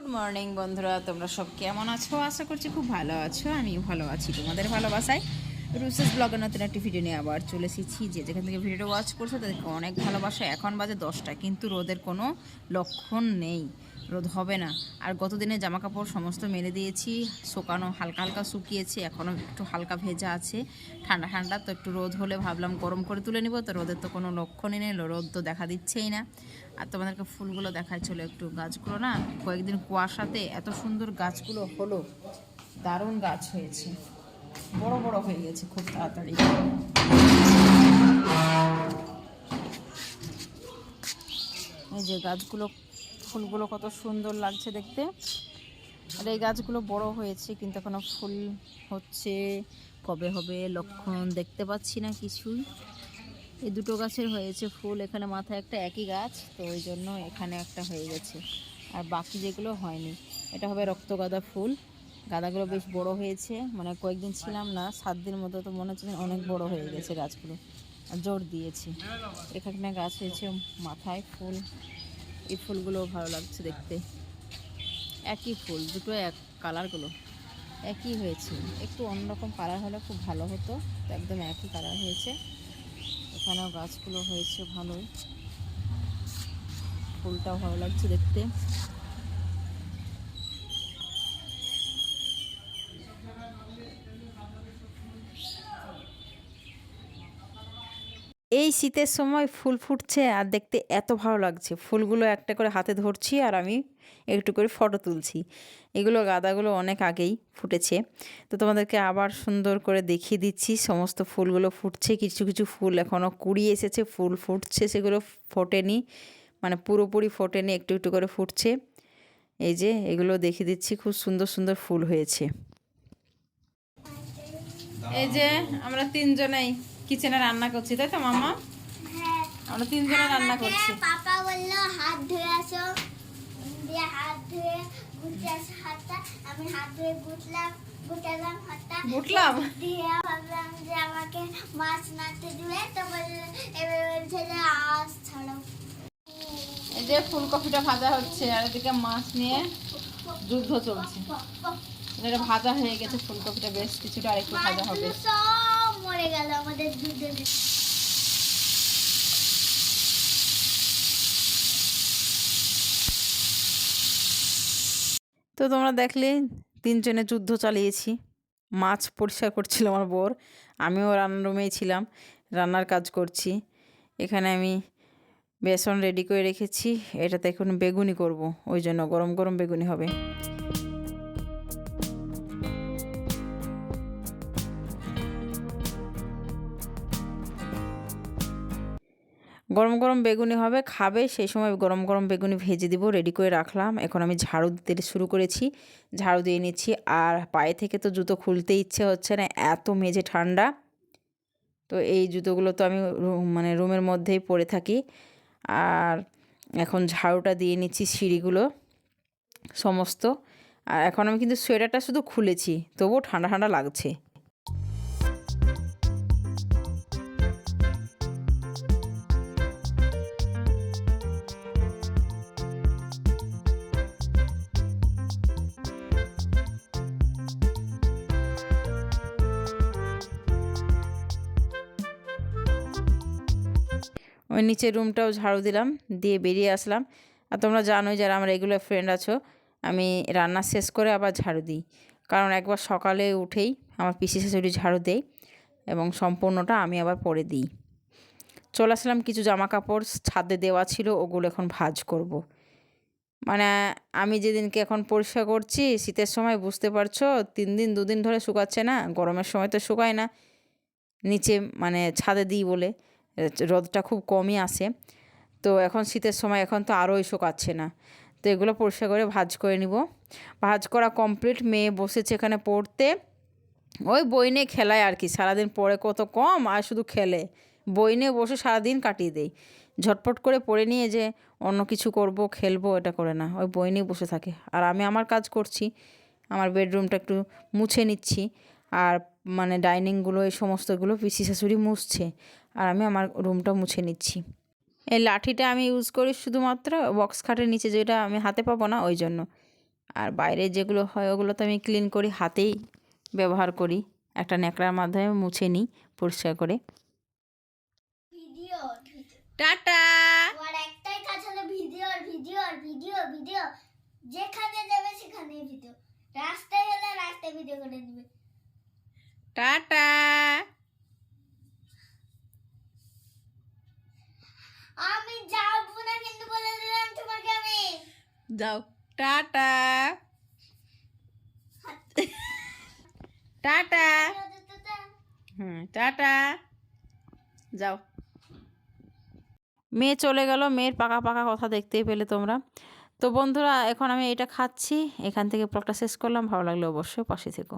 Good morning বন্ধুরা। তোমরা সব কেমন আছো? আশা করছি খুব ভালো আছো। আমি ভালো আছি। তোমাদের ভালোবাসায় রুসেস ব্লগের নতুন একটি ভিডিও নিয়ে আবার চলে এসেছি যে যেখান থেকে ভিডিওটা ওয়াচ করছে, তাদেরকে অনেক ভালোবাসা। এখন বাজে দশটা, কিন্তু রোদের কোনো লক্ষণ নেই। রোদ হবে না। আর গত দিনে জামা কাপড় সমস্ত মেলে দিয়েছি, শুকানো, হালকা হালকা শুকিয়েছে, এখনও একটু হালকা ভেজা আছে। ঠান্ডা ঠান্ডা, তো একটু রোদ হলে ভাবলাম গরম করে তুলে নিব, তো রোদের তো কোনো লক্ষণই নেই রোদ তো দেখা দিচ্ছেই না। আর তোমাদেরকে ফুলগুলো দেখাই ছিল একটু গাছগুলো না, কয়েকদিন কুয়াশাতে এত সুন্দর গাছগুলো হলো, দারুণ গাছ হয়েছে। বড় বড় হয়ে গেছে খুব তাড়াতাড়ি। এই যে গাছগুলো, ফুলগুলো কত সুন্দর লাগছে দেখতে। আর এই গাছগুলো বড় হয়েছে, কিন্তু এখনও ফুল হচ্ছে, কবে হবে, লক্ষণ দেখতে পাচ্ছি না কিছুই। এই দুটো গাছের হয়েছে ফুল, এখানে মাথায় একটা একই গাছ, তো ওই জন্য এখানে একটা হয়ে গেছে। আর বাকি যেগুলো হয়নি, এটা হবে রক্তগাঁদা ফুল। গাঁদাগুলো বেশ বড় হয়েছে। মানে কয়েকদিন ছিলাম না, সাত দিন মতো তো মনে হচ্ছে অনেক বড় হয়ে গেছে গাছগুলো। জোর দিয়েছি। এখানে গাছ হয়েছে মাথায় ফুল। এই ফুলগুলো ভালো লাগছে দেখতে। একই ফুল, দুটো এক কালারগুলো। একই হয়েছে। একটু অন্যরকম কালার হলে খুব ভালো হতো একদম একই কালার হয়েছে। এখানেও গাছগুলো হয়েছে ভালোই। ফুলটাও ভালো লাগছে দেখতে। এই শীতের সময় ফুল ফুটছে আর দেখতে এত ভালো লাগছে। ফুলগুলো একটা করে হাতে ধরছি আর আমি একটু করে ফটো তুলছি। এগুলো গাঁদাগুলো অনেক আগেই ফুটেছে। তো তোমাদেরকে আবার সুন্দর করে দেখিয়ে দিচ্ছি, সমস্ত ফুলগুলো ফুটছে, কিছু কিছু ফুল এখনও কুড়ি এসেছে, ফুল ফুটছে, সেগুলো ফোটেনি মানে পুরোপুরি ফোটেনি, একটু একটু করে ফুটছে। এই যে এগুলো দেখিয়ে দিচ্ছি, খুব সুন্দর সুন্দর ফুল হয়েছে। এই যে আমরা তিনজনেই কিচেনে রান্না করছি তাই তো মামা? হ্যাঁ। আমরা তিনজনে রান্না করছি। পাপা বলল হাত ধুয়ে আসো। দিয়ে হাত ধুয়ে গুটে আসো হাতটা। আমি হাত ধুয়ে গুটলাম গুটালাম হাতটা। বুটলাম দিয়ে ভাবলাম যে আমাকে মাছ নাড়তে দিবে তো বলল এবার বলছে যে আজ ছাড়ো। এই যে ফুলকপিটা ভাজা হচ্ছে আর এদিকে মাছ নিয়ে যুদ্ধ চলছে। এটা ভাজা হয়ে গেছে ফুলকপিটা বেশ কিছুটা আরেকটু ভাজা হবে। গেল আমাদের দুধের তো তোমরা দেখলে, তিনজনে যুদ্ধ চালিয়েছি। মাছ পরিষ্কার করছিল আমার বর। আমিও রান্নার রুমেই ছিলাম, রান্নার কাজ করছি। এখানে আমি বেসন রেডি করে রেখেছি। এটাতে এখন বেগুনি করব, ওই জন্য গরম গরম বেগুনি হবে। গরম গরম বেগুনি হবে, খাবে, সেই সময় গরম গরম বেগুনি ভেজে দিব রেডি করে রাখলাম। এখন আমি ঝাড়ু দিতে শুরু করেছি, ঝাড়ু দিয়ে নিচ্ছি। আর পায়ে থেকে তো জুতো খুলতে ইচ্ছে হচ্ছে না, এত মেঝে ঠান্ডা। তো এই জুতোগুলো তো আমি মানে রুমের মধ্যেই পরে থাকি। আর এখন ঝাড়ুটা দিয়ে নিচ্ছি সিঁড়িগুলো, সমস্ত। আর এখন আমি কিন্তু সোয়েটারটা শুধু খুলেছি, তবুও ঠান্ডা ঠান্ডা লাগছে। ওই নিচের রুমটাও ঝাড়ু দিলাম, দিয়ে বেরিয়ে আসলাম। আর তোমরা জানোই যারা আমার রেগুলার ফ্রেন্ড আছো, আমি রান্না শেষ করে আবার ঝাড়ু দিই। কারণ একবার সকালে উঠেই আমার পিসি শাশুড়ি ঝাড়ু দেয় এবং সম্পূর্ণটা আমি আবার পরে দিই। চলে আসলাম, কিছু জামা কাপড় ছাদে দেওয়া ছিল, ওগুলো এখন ভাজ করব। মানে আমি যেদিনকে এখন পরিষ্কার করছি, শীতের সময় বুঝতে পারছ, তিন দিন, দুদিন ধরে শুকাচ্ছে না, গরমের সময় তো শুকায় না। নিচে মানে ছাদে দিই বলে। রোদটা খুব কমই আসে। তো এখন শীতের সময় এখন তো আরও আরোই শোকাচ্ছে না। তো এগুলো পরিষ্কার করে ভাজ করে নিব। ভাজ করা কমপ্লিট মেয়ে বসেছে এখানে পড়তে। ওই বই নিয়ে খেলায় আর কি, সারাদিন পড়ে কত কম, আর শুধু খেলে। বই নিয়ে বসে সারাদিন কাটিয়ে দেয় ঝটপট করে পড়ে নিয়ে যে অন্য কিছু করব, খেলব, এটা করে না। ওই বই নিয়ে বসে থাকে। আর আমি আমার কাজ করছি। আমার বেডরুমটা একটু মুছে নিচ্ছি। আর মানে ডাইনিংগুলো, এই সমস্তগুলো পিসি শাশুড়ি মুছছে। আর আমি আমার রুমটা মুছে নিচ্ছি। এই লাঠিটা আমি ইউজ করি শুধুমাত্র বক্স খাটের নিচে যেটা আমি হাতে পাবো না ওই জন্য। আর বাইরে যেগুলো হয় ওগুলো তো আমি ক্লিন করি হাতেই ব্যবহার করি। একটা ন্যাকড়ার মাধ্যমে মুছে নিই পরিষ্কার করে। টাটা! একটাই কাজ হলো ভিডিও ভিডিও ভিডিও ভিডিও যেখানে যাবে সেখানে ভিডিও রাস্তায় হলে রাস্তায় ভিডিও করে দিবে। টাটা! আমি যাব না, কিন্তু বলে দিলাম তোমাকে আমি। যাও। টাটা। টাটা। হুম, টাটা। যাও। মেয়ে চলে গেল। মেয়ের পাকা পাকা কথা দেখতেই পেলে তোমরা। তো বন্ধুরা, এখন আমি এটা খাচ্ছি। এখান থেকে ব্লগটা শেষ করলাম। ভালো লাগলে অবশ্যই পাশে থেকো।